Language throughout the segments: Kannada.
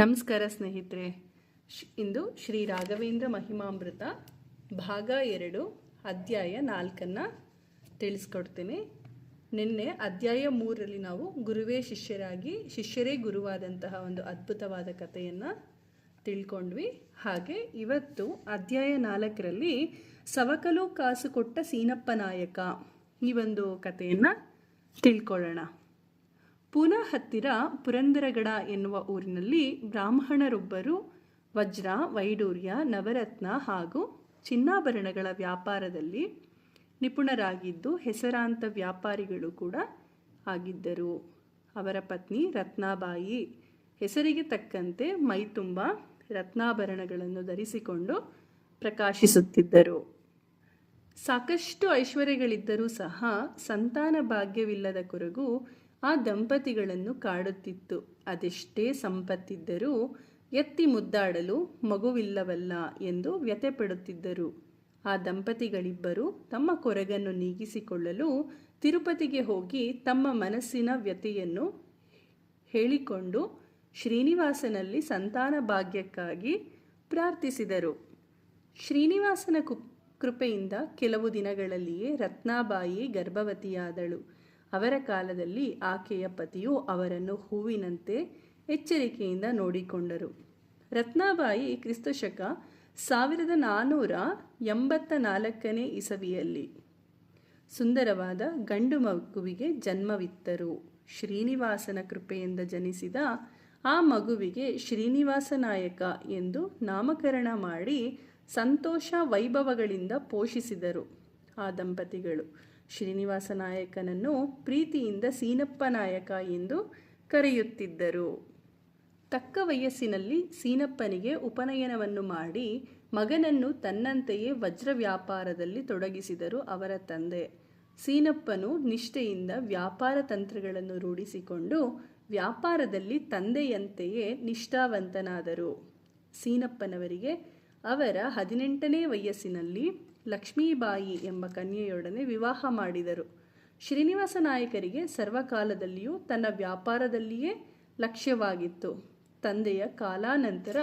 ನಮಸ್ಕಾರ ಸ್ನೇಹಿತರೆ. ಇಂದು ಶ್ರೀ ರಾಘವೇಂದ್ರ ಮಹಿಮಾಮೃತ ಭಾಗ ಎರಡು, ಅಧ್ಯಾಯ ನಾಲ್ಕನ್ನು ತಿಳಿಸ್ಕೊಡ್ತೀನಿ. ನಿನ್ನೆ ಅಧ್ಯಾಯ ಮೂರರಲ್ಲಿ ನಾವು ಗುರುವೇ ಶಿಷ್ಯರಾಗಿ, ಶಿಷ್ಯರೇ ಗುರುವಾದಂತಹ ಒಂದು ಅದ್ಭುತವಾದ ಕಥೆಯನ್ನು ತಿಳ್ಕೊಂಡ್ವಿ. ಹಾಗೆ ಇವತ್ತು ಅಧ್ಯಾಯ ನಾಲ್ಕರಲ್ಲಿ ಸವಕಲು ಕಾಸು ಕೊಟ್ಟ ಸೀನಪ್ಪ ನಾಯಕ ಈ ಒಂದು ಕಥೆಯನ್ನು ತಿಳ್ಕೊಳ್ಳೋಣ. ಪೂನಾ ಹತ್ತಿರ ಪುರಂದರಗಡ ಎನ್ನುವ ಊರಿನಲ್ಲಿ ಬ್ರಾಹ್ಮಣರೊಬ್ಬರು ವಜ್ರ, ವೈಡೂರ್ಯ, ನವರತ್ನ ಹಾಗೂ ಚಿನ್ನಾಭರಣಗಳ ವ್ಯಾಪಾರದಲ್ಲಿ ನಿಪುಣರಾಗಿದ್ದು ಹೆಸರಾಂತ ವ್ಯಾಪಾರಿಗಳು ಕೂಡ ಆಗಿದ್ದರು. ಅವರ ಪತ್ನಿ ರತ್ನಾಬಾಯಿ ಹೆಸರಿಗೆ ತಕ್ಕಂತೆ ಮೈತುಂಬ ರತ್ನಾಭರಣಗಳನ್ನು ಧರಿಸಿಕೊಂಡು ಪ್ರಕಾಶಿಸುತ್ತಿದ್ದರು. ಸಾಕಷ್ಟು ಐಶ್ವರ್ಯಗಳಿದ್ದರೂ ಸಹ ಸಂತಾನ ಭಾಗ್ಯವಿಲ್ಲದ ಕೊರಗು ಆ ದಂಪತಿಗಳನ್ನು ಕಾಡುತ್ತಿತ್ತು. ಅದೆಷ್ಟೇ ಸಂಪತ್ತಿದ್ದರೂ ಎತ್ತಿ ಮುದ್ದಾಡಲು ಮಗುವಿಲ್ಲವಲ್ಲ ಎಂದು ವ್ಯಥೆಪಡುತ್ತಿದ್ದರು. ಆ ದಂಪತಿಗಳಿಬ್ಬರು ತಮ್ಮ ಕೊರಗನ್ನು ನೀಗಿಸಿಕೊಳ್ಳಲು ತಿರುಪತಿಗೆ ಹೋಗಿ ತಮ್ಮ ಮನಸ್ಸಿನ ವ್ಯಥೆಯನ್ನು ಹೇಳಿಕೊಂಡು ಶ್ರೀನಿವಾಸನಲ್ಲಿ ಸಂತಾನ ಭಾಗ್ಯಕ್ಕಾಗಿ ಪ್ರಾರ್ಥಿಸಿದರು. ಶ್ರೀನಿವಾಸನ ಕೃಪೆಯಿಂದ ಕೆಲವು ದಿನಗಳಲ್ಲಿಯೇ ರತ್ನಾಬಾಯಿ ಗರ್ಭವತಿಯಾದಳು. ಅವರ ಕಾಲದಲ್ಲಿ ಆಕೆಯ ಪತಿಯು ಅವರನ್ನು ಹೂವಿನಂತೆ ಎಚ್ಚರಿಕೆಯಿಂದ ನೋಡಿಕೊಂಡರು. ರತ್ನಾಬಾಯಿ ಕ್ರಿಸ್ತಶಕ ಸಾವಿರದ ನಾನ್ನೂರ ಎಂಬತ್ತ ನಾಲ್ಕನೇ ಇಸವಿಯಲ್ಲಿ ಸುಂದರವಾದ ಗಂಡು ಮಗುವಿಗೆ ಜನ್ಮವಿತ್ತರು. ಶ್ರೀನಿವಾಸನ ಕೃಪೆಯಿಂದ ಜನಿಸಿದ ಆ ಮಗುವಿಗೆ ಶ್ರೀನಿವಾಸ ನಾಯಕ ಎಂದು ನಾಮಕರಣ ಮಾಡಿ ಸಂತೋಷ ವೈಭವಗಳಿಂದ ಪೋಷಿಸಿದರು. ಆ ದಂಪತಿಗಳು ಶ್ರೀನಿವಾಸ ನಾಯಕನನ್ನು ಪ್ರೀತಿಯಿಂದ ಸೀನಪ್ಪ ನಾಯಕ ಎಂದು ಕರೆಯುತ್ತಿದ್ದರು. ತಕ್ಕ ವಯಸ್ಸಿನಲ್ಲಿ ಸೀನಪ್ಪನಿಗೆ ಉಪನಯನವನ್ನು ಮಾಡಿ ಮಗನನ್ನು ತನ್ನಂತೆಯೇ ವಜ್ರ ವ್ಯಾಪಾರದಲ್ಲಿ ತೊಡಗಿಸಿದರು ಅವರ ತಂದೆ. ಸೀನಪ್ಪನು ನಿಷ್ಠೆಯಿಂದ ವ್ಯಾಪಾರ ತಂತ್ರಗಳನ್ನು ರೂಢಿಸಿಕೊಂಡು ವ್ಯಾಪಾರದಲ್ಲಿ ತಂದೆಯಂತೆಯೇ ನಿಷ್ಠಾವಂತನಾದರು. ಸೀನಪ್ಪನವರಿಗೆ ಅವರ ಹದಿನೆಂಟನೇ ವಯಸ್ಸಿನಲ್ಲಿ ಲಕ್ಷ್ಮೀಬಾಯಿ ಎಂಬ ಕನ್ಯೆಯೊಡನೆ ವಿವಾಹ ಮಾಡಿದರು. ಶ್ರೀನಿವಾಸ ನಾಯಕರಿಗೆ ಸರ್ವಕಾಲದಲ್ಲಿಯೂ ತನ್ನ ವ್ಯಾಪಾರದಲ್ಲಿಯೇ ಲಕ್ಷ್ಯವಾಗಿತ್ತು. ತಂದೆಯ ಕಾಲಾನಂತರ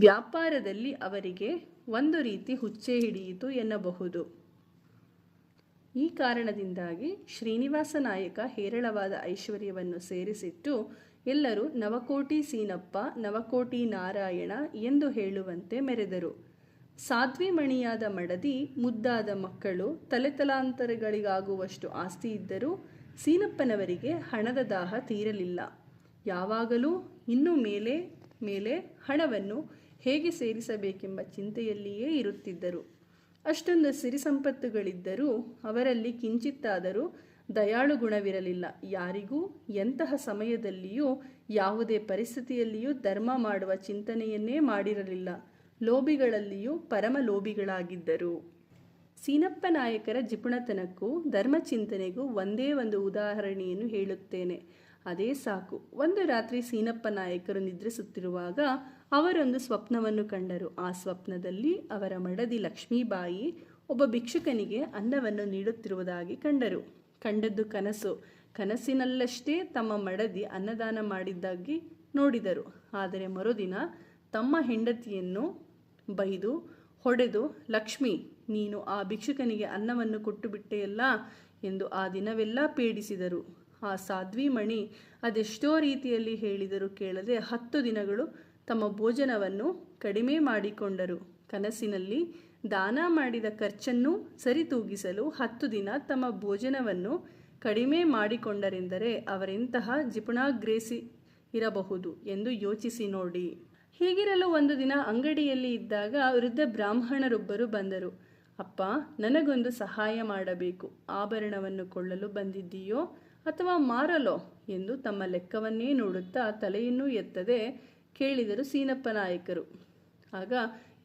ವ್ಯಾಪಾರದಲ್ಲಿ ಅವರಿಗೆ ಒಂದು ರೀತಿ ಹುಚ್ಚೆ ಹಿಡಿಯಿತು ಎನ್ನಬಹುದು. ಈ ಕಾರಣದಿಂದಾಗಿ ಶ್ರೀನಿವಾಸ ನಾಯಕ ಹೇರಳವಾದ ಐಶ್ವರ್ಯವನ್ನು ಸೇರಿಸಿಟ್ಟು ಎಲ್ಲರೂ ನವಕೋಟಿ ಸೀನಪ್ಪ, ನವಕೋಟಿ ನಾರಾಯಣ ಎಂದು ಹೇಳುವಂತೆ ಮೆರೆದರು. ಸಾಧ್ವಿಮಣಿಯಾದ ಮಡದಿ, ಮುದ್ದಾದ ಮಕ್ಕಳು, ತಲೆತಲಾಂತರಗಳಿಗಾಗುವಷ್ಟು ಆಸ್ತಿ ಇದ್ದರೂ ಸೀನಪ್ಪನವರಿಗೆ ಹಣದ ದಾಹ ತೀರಲಿಲ್ಲ. ಯಾವಾಗಲೂ ಇನ್ನು ಮೇಲೆ ಮೇಲೆ ಹಣವನ್ನು ಹೇಗೆ ಸೇರಿಸಬೇಕೆಂಬ ಚಿಂತೆಯಲ್ಲಿಯೇ ಇರುತ್ತಿದ್ದರು. ಅಷ್ಟೊಂದು ಸಿರಿ ಸಂಪತ್ತುಗಳಿದ್ದರೂ ಅವರಲ್ಲಿ ಕಿಂಚಿತ್ತಾದರೂ ದಯಾಳು ಗುಣವಿರಲಿಲ್ಲ. ಯಾರಿಗೂ ಎಂತಹ ಸಮಯದಲ್ಲಿಯೂ ಯಾವುದೇ ಪರಿಸ್ಥಿತಿಯಲ್ಲಿಯೂ ಧರ್ಮ ಮಾಡುವ ಚಿಂತನೆಯನ್ನೇ ಮಾಡಿರಲಿಲ್ಲ. ಲೋಭಿಗಳಲ್ಲಿಯೂ ಪರಮ ಲೋಭಿಗಳಾಗಿದ್ದರು. ಸೀನಪ್ಪ ನಾಯಕರ ಜಿಪುಣತನಕ್ಕೂ ಧರ್ಮಚಿಂತನೆಗೂ ಒಂದೇ ಒಂದು ಉದಾಹರಣೆಯನ್ನು ಹೇಳುತ್ತೇನೆ. ಅದೇ ಸಾಕು. ಒಂದು ರಾತ್ರಿ ಸೀನಪ್ಪ ನಾಯಕರು ನಿದ್ರಿಸುತ್ತಿರುವಾಗ ಅವರೊಂದು ಸ್ವಪ್ನವನ್ನು ಕಂಡರು. ಆ ಸ್ವಪ್ನದಲ್ಲಿ ಅವರ ಮಡದಿ ಲಕ್ಷ್ಮೀಬಾಯಿ ಒಬ್ಬ ಭಿಕ್ಷುಕನಿಗೆ ಅನ್ನವನ್ನು ನೀಡುತ್ತಿರುವುದಾಗಿ ಕಂಡರು. ಕಂಡದ್ದು ಕನಸು. ಕನಸಿನಲ್ಲಷ್ಟೇ ತಮ್ಮ ಮಡದಿ ಅನ್ನದಾನ ಮಾಡಿದ್ದಾಗಿ ನೋಡಿದರು. ಆದರೆ ಮರುದಿನ ತಮ್ಮ ಹೆಂಡತಿಯನ್ನು ಬೈದು ಹೊಡೆದು, ಲಕ್ಷ್ಮಿ, ನೀನು ಆ ಭಿಕ್ಷುಕನಿಗೆ ಅನ್ನವನ್ನು ಕೊಟ್ಟು ಬಿಟ್ಟೆಯಲ್ಲ ಎಂದು ಆ ದಿನವೆಲ್ಲ ಪೀಡಿಸಿದರು. ಆ ಸಾಧ್ವಿ ಮಣಿ ಅದೆಷ್ಟೋ ರೀತಿಯಲ್ಲಿ ಹೇಳಿದರೂ ಕೇಳದೆ ಹತ್ತು ದಿನಗಳು ತಮ್ಮ ಭೋಜನವನ್ನು ಕಡಿಮೆ ಮಾಡಿಕೊಂಡರು. ಕನಸಿನಲ್ಲಿ ದಾನ ಮಾಡಿದ ಖರ್ಚನ್ನು ಸರಿತೂಗಿಸಲು ಹತ್ತು ದಿನ ತಮ್ಮ ಭೋಜನವನ್ನು ಕಡಿಮೆ ಮಾಡಿಕೊಂಡರೆಂದರೆ ಅವರೆಂತಹ ಜಿಪುಣಾಗ್ರೇಸಿ ಇರಬಹುದು ಎಂದು ಯೋಚಿಸಿ ನೋಡಿ. ಹೀಗಿರಲು ಒಂದು ದಿನ ಅಂಗಡಿಯಲ್ಲಿ ಇದ್ದಾಗ ವೃದ್ಧ ಬ್ರಾಹ್ಮಣರೊಬ್ಬರು ಬಂದರು. ಅಪ್ಪ, ನನಗೊಂದು ಸಹಾಯ ಮಾಡಬೇಕು. ಆಭರಣವನ್ನು ಕೊಳ್ಳಲು ಬಂದಿದ್ದೀಯೋ ಅಥವಾ ಮಾರಲೋ ಎಂದು ತಮ್ಮ ಲೆಕ್ಕವನ್ನೇ ನೋಡುತ್ತಾ ತಲೆಯನ್ನು ಎತ್ತದೆ ಕೇಳಿದರು ಸೀನಪ್ಪ ನಾಯಕರು. ಆಗ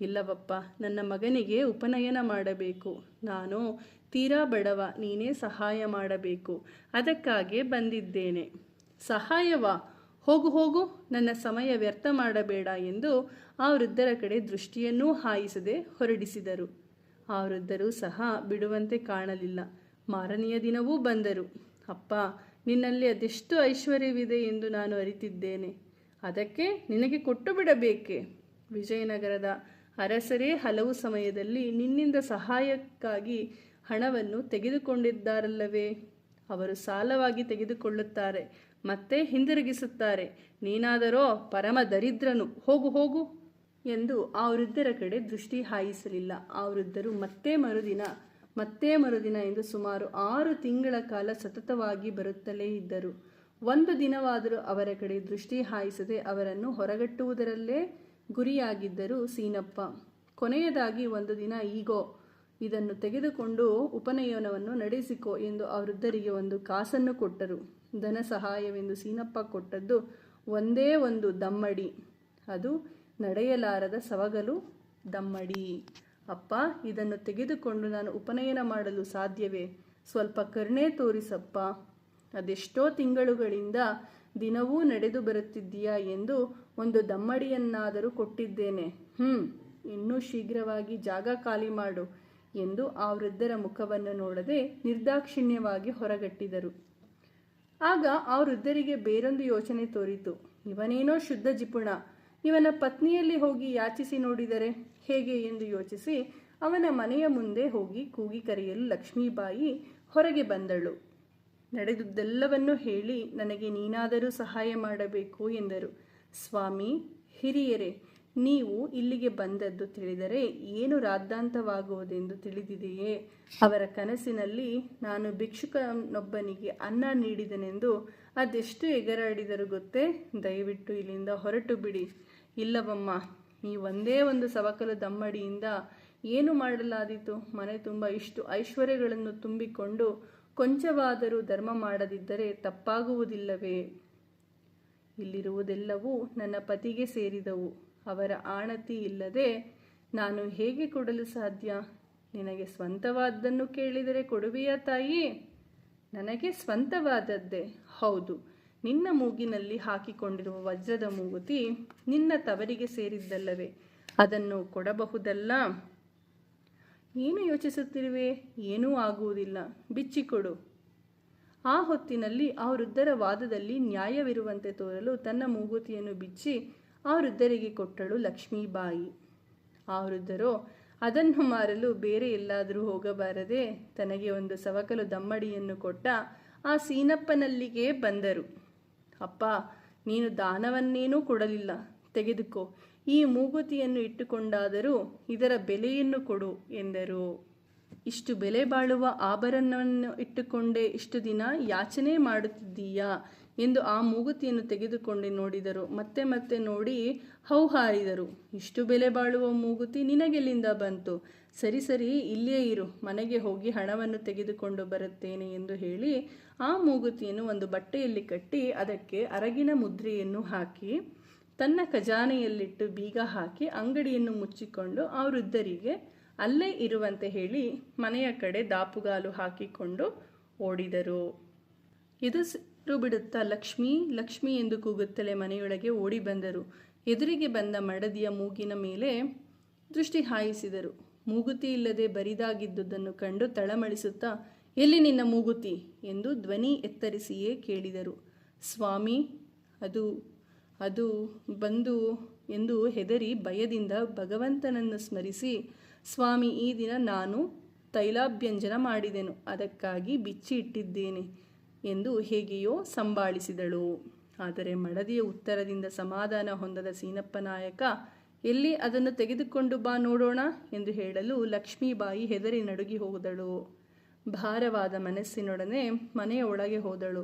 ಇಲ್ಲವಪ್ಪ, ನನ್ನ ಮಗನಿಗೆ ಉಪನಯನ ಮಾಡಬೇಕು. ನಾನು ತೀರಾ ಬಡವ, ನೀನೇ ಸಹಾಯ ಮಾಡಬೇಕು. ಅದಕ್ಕಾಗಿ ಬಂದಿದ್ದೇನೆ. ಸಹಾಯವಾ? ಹೋಗು ಹೋಗು, ನನ್ನ ಸಮಯ ವ್ಯರ್ಥ ಮಾಡಬೇಡ ಎಂದು ಆ ವೃದ್ಧರ ಕಡೆ ದೃಷ್ಟಿಯನ್ನೂ ಹಾಯಿಸದೆ ಹೊರಡಿಸಿದರು. ಆ ವೃದ್ಧರು ಸಹ ಬಿಡುವಂತೆ ಕಾಣಲಿಲ್ಲ. ಮಾರನೆಯ ದಿನವೂ ಬಂದರು. ಅಪ್ಪ, ನಿನ್ನಲ್ಲಿ ಅದೆಷ್ಟು ಐಶ್ವರ್ಯವಿದೆ ಎಂದು ನಾನು ಅರಿತಿದ್ದೇನೆ. ಅದಕ್ಕೆ ನಿನಗೆ ಕೊಟ್ಟು ಬಿಡಬೇಕೆ? ವಿಜಯನಗರದ ಅರಸರೇ, ಹಲವು ಸಮಯದಲ್ಲಿ ನಿನ್ನಿಂದ ಸಹಾಯಕ್ಕಾಗಿ ಹಣವನ್ನು ತೆಗೆದುಕೊಂಡಿದ್ದಾರಲ್ಲವೇ? ಅವರು ಸಾಲವಾಗಿ ತೆಗೆದುಕೊಳ್ಳುತ್ತಾರೆ, ಮತ್ತೆ ಹಿಂದಿರುಗಿಸುತ್ತಾರೆ. ನೀನಾದರೋ ಪರಮ ದರಿದ್ರನು, ಹೋಗು ಹೋಗು ಎಂದು ಆ ವೃದ್ಧರ ಕಡೆ ದೃಷ್ಟಿ ಹಾಯಿಸಲಿಲ್ಲ. ಆ ವೃದ್ಧರು ಮತ್ತೆ ಮರುದಿನ ಮತ್ತೆ ಮರುದಿನ ಎಂದು ಸುಮಾರು ಆರು ತಿಂಗಳ ಕಾಲ ಸತತವಾಗಿ ಬರುತ್ತಲೇ ಇದ್ದರು. ಒಂದು ದಿನವಾದರೂ ಅವರ ಕಡೆ ದೃಷ್ಟಿ ಹಾಯಿಸದೆ ಅವರನ್ನು ಹೊರಗಟ್ಟುವುದರಲ್ಲೇ ಗುರಿಯಾಗಿದ್ದರು ಸೀನಪ್ಪ, ಕೊನೆಯದಾಗಿ ಒಂದು ದಿನ ಈಗೋ, ಇದನ್ನು ತೆಗೆದುಕೊಂಡು ಉಪನಯನವನ್ನು ನಡೆಸಿಕೋ ಎಂದು ಆ ವೃದ್ಧರಿಗೆ ಒಂದು ಕಾಸನ್ನು ಕೊಟ್ಟರು. ಧನ ಸಹಾಯವೆಂದು ಸೀನಪ್ಪ ಕೊಟ್ಟದ್ದು ಒಂದೇ ಒಂದು ದಮ್ಮಡಿ. ಅದು ನಡೆಯಲಾರದ ಸವಗಲು ದಮ್ಮಡಿ. ಅಪ್ಪ, ಇದನ್ನು ತೆಗೆದುಕೊಂಡು ನಾನು ಉಪನಯನ ಮಾಡಲು ಸಾಧ್ಯವೇ? ಸ್ವಲ್ಪ ಕರುಣೆ ತೋರಿಸಪ್ಪ. ಅದೆಷ್ಟೋ ತಿಂಗಳುಗಳಿಂದ ದಿನವೂ ನಡೆದು ಬರುತ್ತಿದ್ದೀಯಾ ಎಂದು ಒಂದು ದಮ್ಮಡಿಯನ್ನಾದರೂ ಕೊಟ್ಟಿದ್ದೇನೆ. ಹ್ಮ್, ಇನ್ನೂ ಶೀಘ್ರವಾಗಿ ಜಾಗ ಖಾಲಿ ಮಾಡು ಎಂದು ಆ ವೃದ್ಧರ ಮುಖವನ್ನು ನೋಡದೆ ನಿರ್ದಾಕ್ಷಿಣ್ಯವಾಗಿ ಹೊರಗಟ್ಟಿದರು. ಆಗ ಆ ವೃದ್ಧರಿಗೆ ಬೇರೊಂದು ಯೋಚನೆ ತೋರಿತು. ಇವನೇನೋ ಶುದ್ಧ ಜಿಪುಣ. ಇವನ ಪತ್ನಿಯಲ್ಲಿ ಹೋಗಿ ಯಾಚಿಸಿ ನೋಡಿದರೆ ಹೇಗೆ ಎಂದು ಯೋಚಿಸಿ ಅವನ ಮನೆಯ ಮುಂದೆ ಹೋಗಿ ಕೂಗಿ ಕರೆಯಲು ಲಕ್ಷ್ಮೀಬಾಯಿ ಹೊರಗೆ ಬಂದಳು. ನಡೆದುದೆಲ್ಲವನ್ನು ಹೇಳಿ ನನಗೆ ನೀನಾದರೂ ಸಹಾಯ ಮಾಡಬೇಕು ಎಂದರು. ಸ್ವಾಮಿ, ಹಿರಿಯರೇ, ನೀವು ಇಲ್ಲಿಗೆ ಬಂದದ್ದು ತಿಳಿದರೆ ಏನು ರಾದ್ದಾಂತವಾಗುವುದೆಂದು ತಿಳಿದಿದೆಯೇ? ಅವರ ಕನಸಿನಲ್ಲಿ ನಾನು ಭಿಕ್ಷುಕನೊಬ್ಬನಿಗೆ ಅನ್ನ ನೀಡಿದನೆಂದು ಅದೆಷ್ಟು ಎಗರಾಡಿದರು ಗೊತ್ತೇ? ದಯವಿಟ್ಟು ಇಲ್ಲಿಂದ ಹೊರಟು ಬಿಡಿ. ಇಲ್ಲವಮ್ಮ, ಈ ಒಂದೇ ಒಂದು ಸವಕಲು ದಮ್ಮಡಿಯಿಂದ ಏನು ಮಾಡಲಾದೀತು? ಮನೆ ತುಂಬ ಇಷ್ಟು ಐಶ್ವರ್ಯಗಳನ್ನು ತುಂಬಿಕೊಂಡು ಕೊಂಚವಾದರೂ ಧರ್ಮ ಮಾಡದಿದ್ದರೆ ತಪ್ಪಾಗುವುದಿಲ್ಲವೇ? ಇಲ್ಲಿರುವುದೆಲ್ಲವೂ ನನ್ನ ಪತಿಗೆ ಸೇರಿದವು. ಅವರ ಆಣತಿ ಇಲ್ಲದೆ ನಾನು ಹೇಗೆ ಕೊಡಲು ಸಾಧ್ಯ? ನಿನಗೆ ಸ್ವಂತವಾದ್ದನ್ನು ಕೇಳಿದರೆ ಕೊಡುವೆಯಾ ತಾಯಿ? ನನಗೆ ಸ್ವಂತವಾದದ್ದೇ. ಹೌದು, ನಿನ್ನ ಮೂಗಿನಲ್ಲಿ ಹಾಕಿಕೊಂಡಿರುವ ವಜ್ರದ ಮೂಗುತಿ ನಿನ್ನ ತವರಿಗೆ ಸೇರಿದ್ದಲ್ಲವೇ? ಅದನ್ನು ಕೊಡಬಹುದಲ್ಲ? ಏನು ಯೋಚಿಸುತ್ತಿರುವೆ? ಏನೂ ಆಗುವುದಿಲ್ಲ. ಬಿಚ್ಚಿಕೊಡು. ಆ ಹೊತ್ತಿನಲ್ಲಿ ಆ ವೃದ್ಧರ ವಾದದಲ್ಲಿ ನ್ಯಾಯವಿರುವಂತೆ ತೋರಲು ತನ್ನ ಮೂಗುತಿಯನ್ನು ಬಿಚ್ಚಿ ಆ ವೃದ್ಧರಿಗೆ ಕೊಟ್ಟಳು ಲಕ್ಷ್ಮೀಬಾಯಿ. ಆ ವೃದ್ಧರು, ಅದನ್ನು ಮಾರಲು ಬೇರೆ ಎಲ್ಲಾದರೂ ಹೋಗಬಾರದೆ ತನಗೆ ಒಂದು ಸವಕಲು ದಮ್ಮಡಿಯನ್ನು ಕೊಟ್ಟ ಆ ಸೀನಪ್ಪನಲ್ಲಿಗೆ ಬಂದರು. ಅಪ್ಪ, ನೀನು ದಾನವನ್ನೇನೂ ಕೊಡಲಿಲ್ಲ. ತೆಗೆದುಕೋ. ಈ ಮೂಗುತಿಯನ್ನು ಇಟ್ಟುಕೊಂಡಾದರೂ ಇದರ ಬೆಲೆಯನ್ನು ಕೊಡು ಎಂದರು. ಇಷ್ಟು ಬೆಲೆ ಬಾಳುವ ಆಭರಣವನ್ನು ಇಟ್ಟುಕೊಂಡೇ ಇಷ್ಟು ದಿನ ಯಾಚನೆ ಮಾಡುತ್ತಿದ್ದೀಯಾ? ಎಂದು ಆ ಮೂಗುತಿಯನ್ನು ತೆಗೆದುಕೊಂಡು ನೋಡಿದರು. ಮತ್ತೆ ಮತ್ತೆ ನೋಡಿ ಹೌಹಾರಿದರು ಇಷ್ಟು ಬೆಲೆ ಬಾಳುವ ಮೂಗುತಿ ನಿನಗೆಲ್ಲಿಂದ ಬಂತು? ಸರಿ ಸರಿ ಇಲ್ಲೇ ಇರು. ಮನೆಗೆ ಹೋಗಿ ಹಣವನ್ನು ತೆಗೆದುಕೊಂಡು ಬರುತ್ತೇನೆ ಎಂದು ಹೇಳಿ ಆ ಮೂಗುತಿಯನ್ನು ಒಂದು ಬಟ್ಟೆಯಲ್ಲಿ ಕಟ್ಟಿ ಅದಕ್ಕೆ ಅರಗಿನ ಮುದ್ರೆಯನ್ನು ಹಾಕಿ ತನ್ನ ಖಜಾನೆಯಲ್ಲಿಟ್ಟು ಬೀಗ ಹಾಕಿ ಅಂಗಡಿಯನ್ನು ಮುಚ್ಚಿಕೊಂಡು ಆ ವೃದ್ಧರಿಗೆ ಅಲ್ಲೇ ಇರುವಂತೆ ಹೇಳಿ ಮನೆಯ ಕಡೆ ದಾಪುಗಾಲು ಹಾಕಿಕೊಂಡು ಓಡಿದರು. ಎದುರು ಬಿಡುತ್ತಾ ಲಕ್ಷ್ಮಿ ಲಕ್ಷ್ಮಿ ಎಂದು ಕೂಗುತ್ತಲೇ ಮನೆಯೊಳಗೆ ಓಡಿ ಬಂದರು. ಎದುರಿಗೆ ಬಂದ ಮಡದಿಯ ಮೂಗಿನ ಮೇಲೆ ದೃಷ್ಟಿ ಹಾಯಿಸಿದರು. ಮೂಗುತಿ ಇಲ್ಲದೆ ಬರಿದಾಗಿದ್ದುದನ್ನು ಕಂಡು ತಳಮಳಿಸುತ್ತಾ, ಎಲ್ಲಿ ನಿನ್ನ ಮೂಗುತಿ? ಎಂದು ಧ್ವನಿ ಎತ್ತರಿಸಿಯೇ ಕೇಳಿದರು. ಸ್ವಾಮಿ, ಅದು ಅದು ಬಂದು ಎಂದು ಹೆದರಿ ಭಯದಿಂದ ಭಗವಂತನನ್ನು ಸ್ಮರಿಸಿ, ಸ್ವಾಮಿ, ಈ ದಿನ ನಾನು ತೈಲಾಭ್ಯಂಜನ ಮಾಡಿದೆನು, ಅದಕ್ಕಾಗಿ ಬಿಚ್ಚಿ ಇಟ್ಟಿದ್ದೇನೆ ಎಂದು ಹೇಗೆಯೋ ಸಂಭಾಳಿಸಿದಳು ಆದರೆ ಮಡದಿಯ ಉತ್ತರದಿಂದ ಸಮಾಧಾನ ಹೊಂದದ ಸೀನಪ್ಪ ನಾಯಕ, ಎಲ್ಲಿ ಅದನ್ನು ತೆಗೆದುಕೊಂಡು ಬಾ ನೋಡೋಣ ಎಂದು ಹೇಳಲು ಲಕ್ಷ್ಮೀಬಾಯಿ ಹೆದರಿ ನಡುಗಿ ಹೋದಳು. ಭಾರವಾದ ಮನಸ್ಸಿನೊಡನೆ ಮನೆಯ ಒಳಗೆ ಹೋದಳು.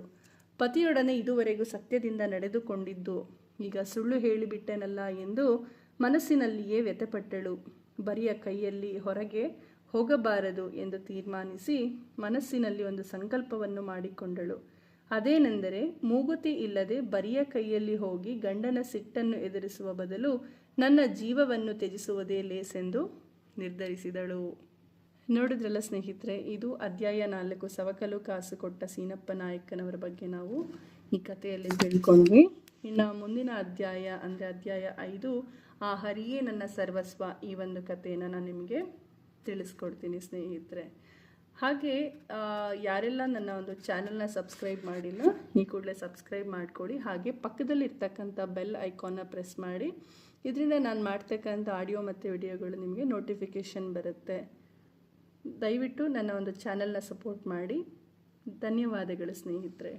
ಪತಿಯೊಡನೆ ಇದುವರೆಗೂ ಸತ್ಯದಿಂದ ನಡೆದುಕೊಂಡಿದ್ದು ಈಗ ಸುಳ್ಳು ಹೇಳಿಬಿಟ್ಟೆನಲ್ಲ ಎಂದು ಮನಸ್ಸಿನಲ್ಲಿಯೇ ವ್ಯಥೆಪಟ್ಟಳು. ಬರಿಯ ಕೈಯಲ್ಲಿ ಹೊರಗೆ ಹೋಗಬಾರದು ಎಂದು ತೀರ್ಮಾನಿಸಿ ಮನಸ್ಸಿನಲ್ಲಿ ಒಂದು ಸಂಕಲ್ಪವನ್ನು ಮಾಡಿಕೊಂಡಳು. ಅದೇನೆಂದರೆ, ಮೂಗುತಿ ಇಲ್ಲದೆ ಬರಿಯ ಕೈಯಲ್ಲಿ ಹೋಗಿ ಗಂಡನ ಸಿಟ್ಟನ್ನು ಎದುರಿಸುವ ಬದಲು ನನ್ನ ಜೀವವನ್ನು ತ್ಯಜಿಸುವುದೇ ಲೇಸೆಂದು ನಿರ್ಧರಿಸಿದಳು. ನೋಡಿದ್ರಲ್ಲ ಸ್ನೇಹಿತರೆ, ಇದು ಅಧ್ಯಾಯ ನಾಲ್ಕು ಸವಕಲು ಕಾಸು ಕೊಟ್ಟ ಸೀನಪ್ಪ ನಾಯಕನವರ ಬಗ್ಗೆ ನಾವು ಈ ಕಥೆಯಲ್ಲಿ ತಿಳ್ಕೊಂಡ್ವಿ ಇನ್ನು ಮುಂದಿನ ಅಧ್ಯಾಯ, ಅಂದರೆ ಅಧ್ಯಾಯ ಐದು, ಆ ಹರಿಯೇ ನನ್ನ ಸರ್ವಸ್ವ, ಈ ಒಂದು ಕಥೆಯನ್ನು ನಾನು ನಿಮಗೆ ತಿಳಿಸ್ಕೊಡ್ತೀನಿ ಸ್ನೇಹಿತರೆ. ಹಾಗೆ ಯಾರೆಲ್ಲ ನನ್ನ ಒಂದು ಚಾನಲ್ನ ಸಬ್ಸ್ಕ್ರೈಬ್ ಮಾಡಿಲ್ಲ, ಈ ಕೂಡಲೇ ಸಬ್ಸ್ಕ್ರೈಬ್ ಮಾಡಿಕೊಡಿ ಹಾಗೆ ಪಕ್ಕದಲ್ಲಿರ್ತಕ್ಕಂಥ ಬೆಲ್ ಐಕಾನ್ನ ಪ್ರೆಸ್ ಮಾಡಿ. ಇದರಿಂದ ನಾನು ಮಾಡ್ತಕ್ಕಂಥ ಆಡಿಯೋ ಮತ್ತು ವಿಡಿಯೋಗಳು ನಿಮಗೆ ನೋಟಿಫಿಕೇಷನ್ ಬರುತ್ತೆ. ದಯವಿಟ್ಟು ನನ್ನ ಒಂದು ಚಾನಲ್ನ ಸಪೋರ್ಟ್ ಮಾಡಿ. ಧನ್ಯವಾದಗಳು ಸ್ನೇಹಿತರೆ.